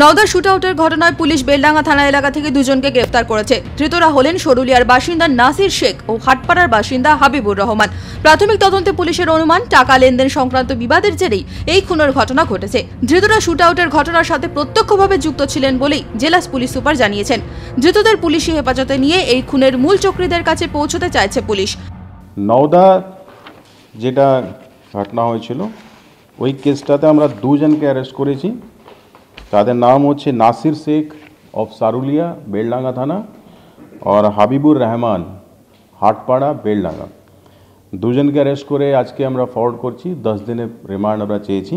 নওদা শুটআউটের ঘটনায় পুলিশ বেলডাঙ্গা থানা এলাকা থেকে দুজনকে গ্রেফতার করেছে। ধৃতরা হলেন সরুলিয়ার বাসিন্দা নাসির শেখ ও হাটপাড়ার বাসিন্দা হাবিবুর রহমান। প্রাথমিক তদন্তে পুলিশের অনুমান, টাকা লেনদেন সংক্রান্ত বিবাদের জেরেই এই খুনের ঘটনা ঘটেছে। ধৃতরা শুটআউটের ঘটনার সাথে প্রত্যক্ষভাবে যুক্ত ছিলেন বলেই জেলা পুলিশ সুপার জানিয়েছেন। ধৃতদের পুলিশি হেফাজতে নিয়ে এই খুনের মূল চক্রীদের কাছে পৌঁছতে চাইছে পুলিশ। নওদা যেটা ঘটনা হয়েছিল, ওই কেসটাতে আমরা দুজনকে অ্যারেস্ট করেছি। তাদের নাম হচ্ছে নাসির শেখ অফ সারুলিয়া বেলডাঙ্গা থানা আর হাবিবুর রহমান হাটপাড়া বেলডাঙ্গা। দুজনকে অ্যারেস্ট করে আজকে আমরা ফরওয়ার্ড করছি দশ দিনের রিমান্ড আমরা চেয়েছি।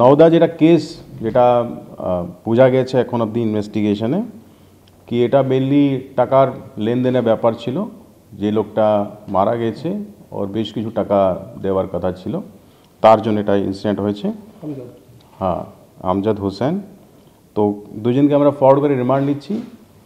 নওদা যেটা কেস যেটা বোঝা গেছে এখন অবধি ইনভেস্টিগেশনে কি এটা মেনলি টাকার লেনদেনের ব্যাপার ছিল যে লোকটা মারা গেছে ওর বেশ কিছু টাকা দেওয়ার কথা ছিল তার জন্য এটা ইনসিডেন্ট হয়েছে। হ্যাঁ। আমজাদ হোসেন। তো দুজনকে আমরা ফরওয়ার্ড করে রিমান্ড নিচ্ছি।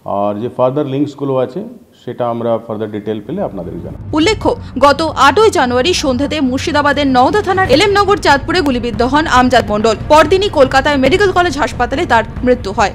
আর যে ফার্দার লিঙ্কসগুলো আছে, সেটা আমরা ফার্দার ডিটেল পেলে আপনাদের জানাব। উল্লেখ্য, গত আটই জানুয়ারি সন্ধ্যাতে মুর্শিদাবাদের নওদা থানার এলেমনগর চাঁদপুরে গুলিবিদ্ধ হন আমজাদ মণ্ডল। পরদিনই কলকাতায় মেডিকেল কলেজ হাসপাতালে তার মৃত্যু হয়।